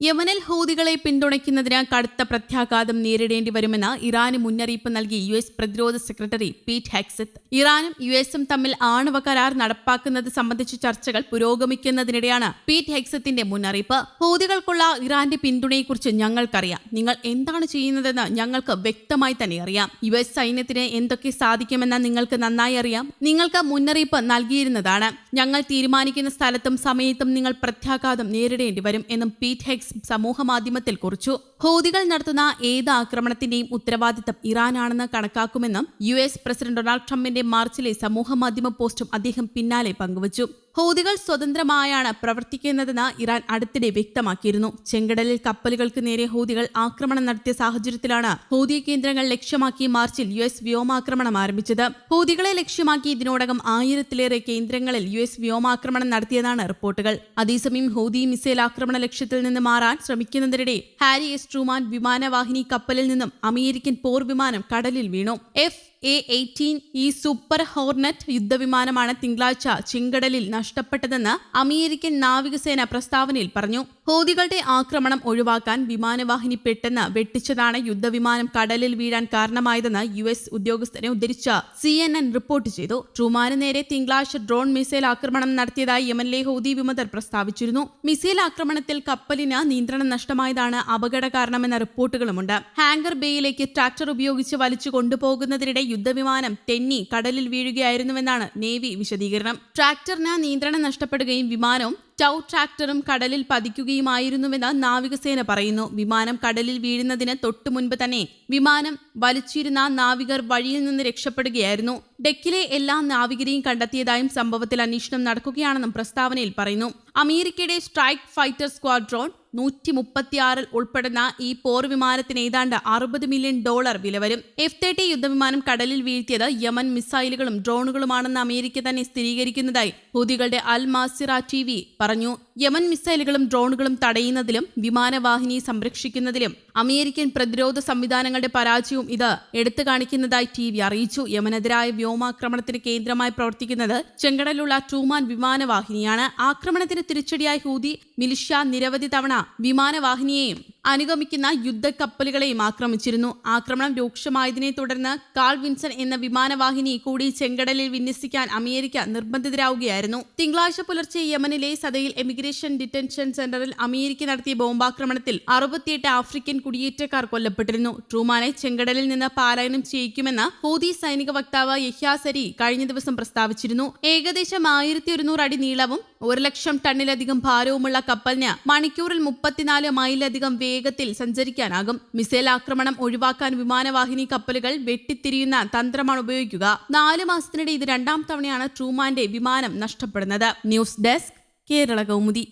യമനിൽ ഹൂതികളെ പിന്തുണയ്ക്കുന്നതിന് കടുത്ത പ്രത്യാഘാതം നേരിടേണ്ടി വരുമെന്ന് ഇറാന് മുന്നറിയിപ്പ് നൽകി യു എസ് പ്രതിരോധ സെക്രട്ടറി പീറ്റ് ഹെക്സത്ത്. ഇറാനും യു എസും തമ്മിൽ ആണവ കരാർ നടപ്പാക്കുന്നത് സംബന്ധിച്ച ചർച്ചകൾ പുരോഗമിക്കുന്നതിനിടെയാണ് പീറ്റ് ഹെക്സത്തിന്റെ മുന്നറിയിപ്പ്. ഹൂതികൾക്കുള്ള ഇറാന്റെ പിന്തുണയെക്കുറിച്ച് ഞങ്ങൾക്കറിയാം. നിങ്ങൾ എന്താണ് ചെയ്യുന്നതെന്ന് ഞങ്ങൾക്ക് വ്യക്തമായി തന്നെ അറിയാം. യു എസ് സൈന്യത്തിന് എന്തൊക്കെ സാധിക്കുമെന്ന് നിങ്ങൾക്ക് നന്നായി അറിയാം. നിങ്ങൾക്ക് മുന്നറിയിപ്പ് നൽകിയിരുന്നതാണ്. ഞങ്ങൾ തീരുമാനിക്കുന്ന സ്ഥലത്തും സമയത്തും നിങ്ങൾ പ്രത്യാഘാതം നേരിടേണ്ടി വരും എന്നും പീറ്റ് ഹെക്സ് സമൂഹ മാധ്യമത്തിൽ കുറിച്ചു. ഹൂതികൾ നടത്തുന്ന ഏത് ആക്രമണത്തിന്റെയും ഉത്തരവാദിത്തം ഇറാനാണെന്ന് കണക്കാക്കുമെന്നും യു എസ് പ്രസിഡന്റ് ഡൊണാൾഡ് ട്രംപിന്റെ മാർച്ചിലെ സമൂഹ മാധ്യമ പോസ്റ്റും അദ്ദേഹം പിന്നാലെ പങ്കുവച്ചു. ഹൂതികൾ സ്വതന്ത്രമായാണ് പ്രവർത്തിക്കുന്നതെന്ന് ഇറാൻ അടുത്തിടെ വ്യക്തമാക്കിയിരുന്നു. ചെങ്കടലിൽ കപ്പലുകൾക്ക് നേരെ ഹൂതികൾ ആക്രമണം നടത്തിയ സാഹചര്യത്തിലാണ് ഹൂതി കേന്ദ്രങ്ങൾ ലക്ഷ്യമാക്കി മാർച്ചിൽ യു എസ് വ്യോമാക്രമണം ആരംഭിച്ചത്. ഹൂതികളെ ലക്ഷ്യമാക്കി ഇതിനോടകം ആയിരത്തിലേറെ കേന്ദ്രങ്ങളിൽ യു എസ് വ്യോമാക്രമണം നടത്തിയതാണ് റിപ്പോർട്ടുകൾ. അതേസമയം ഹൂതി മിസൈൽ ആക്രമണ ലക്ഷ്യത്തിൽ നിന്ന് മാറാൻ ശ്രമിക്കുന്നതിനിടെ ഹാരി എസ് ട്രൂമാൻ വിമാനവാഹിനി കപ്പലിൽ നിന്നും അമേരിക്കൻ പോർ വിമാനം കടലിൽ വീണു. F A eighteen E super hornet യുദ്ധവിമാനമാണ് തിങ്കളാഴ്ച ചിങ്കടലിൽ നഷ്ടപ്പെട്ടതെന്ന് അമേരിക്കൻ നാവികസേന പ്രസ്താവനയിൽ പറഞ്ഞു. ഹോദികളുടെ ആക്രമണം ഒഴിവാക്കാൻ വിമാനവാഹിനി പെട്ടെന്ന് വെട്ടിച്ചതാണ് യുദ്ധവിമാനം കടലിൽ വീഴാൻ കാരണമായതെന്ന് യു എസ് ഉദ്യോഗസ്ഥനെ ഉദ്ധരിച്ച സി എൻ എൻ റിപ്പോർട്ട് ചെയ്തു. ട്രൂമാന് നേരെ തിങ്കളാഴ്ച ഡ്രോൺ മിസൈൽ ആക്രമണം നടത്തിയതായി യമനിലെ ഹൂതി വിമതർ പ്രസ്താവിച്ചിരുന്നു. മിസൈൽ ആക്രമണത്തിൽ കപ്പലിന് നിയന്ത്രണം നഷ്ടമായതാണ് അപകട കാരണമെന്ന റിപ്പോർട്ടുകളുമുണ്ട്. ഹാങ്കർ ബേയിലേക്ക് ട്രാക്ടർ ഉപയോഗിച്ച് വലിച്ചു കൊണ്ടുപോകുന്നതിനിടെ യുദ്ധവിമാനം തെന്നി കടലിൽ വീഴുകയായിരുന്നുവെന്നാണ് നേവി വിശദീകരണം. ട്രാക്ടറിന് നിയന്ത്രണം നഷ്ടപ്പെടുകയും വിമാനവും ടൗ ട്രാക്ടറും കടലിൽ പതിക്കുകയുമായിരുന്നുവെന്ന് നാവികസേന പറയുന്നു. വിമാനം കടലിൽ വീഴുന്നതിന് തൊട്ടു മുൻപ് തന്നെ വിമാനം വലിച്ചിരുന്ന നാവികർ വഴിയിൽ നിന്ന് രക്ഷപ്പെടുകയായിരുന്നു. ഡെക്കിലെ എല്ലാ നാവികരെയും കണ്ടെത്തിയതായും സംഭവത്തിൽ അന്വേഷണം നടക്കുകയാണെന്നും പ്രസ്താവനയിൽ പറയുന്നു. അമേരിക്കയുടെ സ്ട്രൈക്ക് ഫൈറ്റർ സ്ക്വാഡ്രോൺ നൂറ്റി മുപ്പത്തിയാറിൽ ഉൾപ്പെടുന്ന ഈ പോർ വിമാനത്തിന് ഏതാണ്ട് അറുപത് മില്യൺ ഡോളർ വില വരും. എഫ് തേർട്ടി യുദ്ധവിമാനം കടലിൽ വീഴ്ത്തിയത് യമൻ മിസൈലുകളും ഡ്രോണുകളുമാണെന്ന് അമേരിക്ക തന്നെ സ്ഥിരീകരിക്കുന്നതായി ഹൂതികളുടെ അൽ മാസിറ ടി പറഞ്ഞു. യമൻ മിസൈലുകളും ഡ്രോണുകളും തടയുന്നതിലും വിമാനവാഹിനി സംരക്ഷിക്കുന്നതിലും അമേരിക്കൻ പ്രതിരോധ സംവിധാനങ്ങളുടെ പരാജയവും ഇത് എടുത്തു കാണിക്കുന്നതായി ടി വി അറിയിച്ചു. യമനെതിരായ വ്യോമാക്രമണത്തിന് കേന്ദ്രമായി പ്രവർത്തിക്കുന്നത് ചെങ്കടലുള്ള ട്രൂമാൻ വിമാനവാഹിനിയാണ്. ആക്രമണത്തിന് തിരിച്ചടിയായി ഹൂതി മിലിഷ്യ നിരവധി തവണ വിമാനവാഹിനിയെയും അനുഗമിക്കുന്ന യുദ്ധക്കപ്പലുകളെയും ആക്രമിച്ചിരുന്നു. ആക്രമണം രൂക്ഷമായതിനെ തുടർന്ന് കാൾ വിൻസൺ എന്ന വിമാനവാഹിനി കൂടി ചെങ്കടലിൽ വിന്യസിക്കാൻ അമേരിക്ക നിർബന്ധിതരാവുകയായിരുന്നു. തിങ്കളാഴ്ച പുലർച്ചെ യമനിലെ സദയിൽ എമിഗ്രേഷൻ ഡിറ്റൻഷൻ സെന്ററിൽ അമേരിക്ക നടത്തിയ ബോംബാക്രമണത്തിൽ അറുപത്തിയെട്ട് ആഫ്രിക്കൻ കുടിയേറ്റക്കാർ കൊല്ലപ്പെട്ടിരുന്നു. ട്രൂമാനെ ചെങ്കടലിൽ നിന്ന് പാലായനം ചെയ്യിക്കുമെന്ന് ഹൂതി സൈനിക വക്താവ് യഹ്യാസരി കഴിഞ്ഞ ദിവസം പ്രസ്താവിച്ചിരുന്നു. ഏകദേശം ആയിരത്തി ഒരുന്നൂറ് അടി നീളവും ഒരു ലക്ഷം ടണ്ണിലധികം ഭാരവുമുള്ള കപ്പലിന് മണിക്കൂറിൽ മുപ്പത്തിനാല് മൈലിലധികം വേഗത്തിൽ സഞ്ചരിക്കാനാകും. മിസൈൽ ആക്രമണം ഒഴിവാക്കാൻ വിമാനവാഹിനി കപ്പലുകൾ വെട്ടിത്തിരിയുന്ന തന്ത്രമാണ് ഉപയോഗിക്കുക. നാല് മാസത്തിനിടെ ഇത് രണ്ടാം തവണയാണ് ട്രൂമാന്റെ വിമാനം നഷ്ടപ്പെടുന്നത്. News desk Kerala Kaumudi.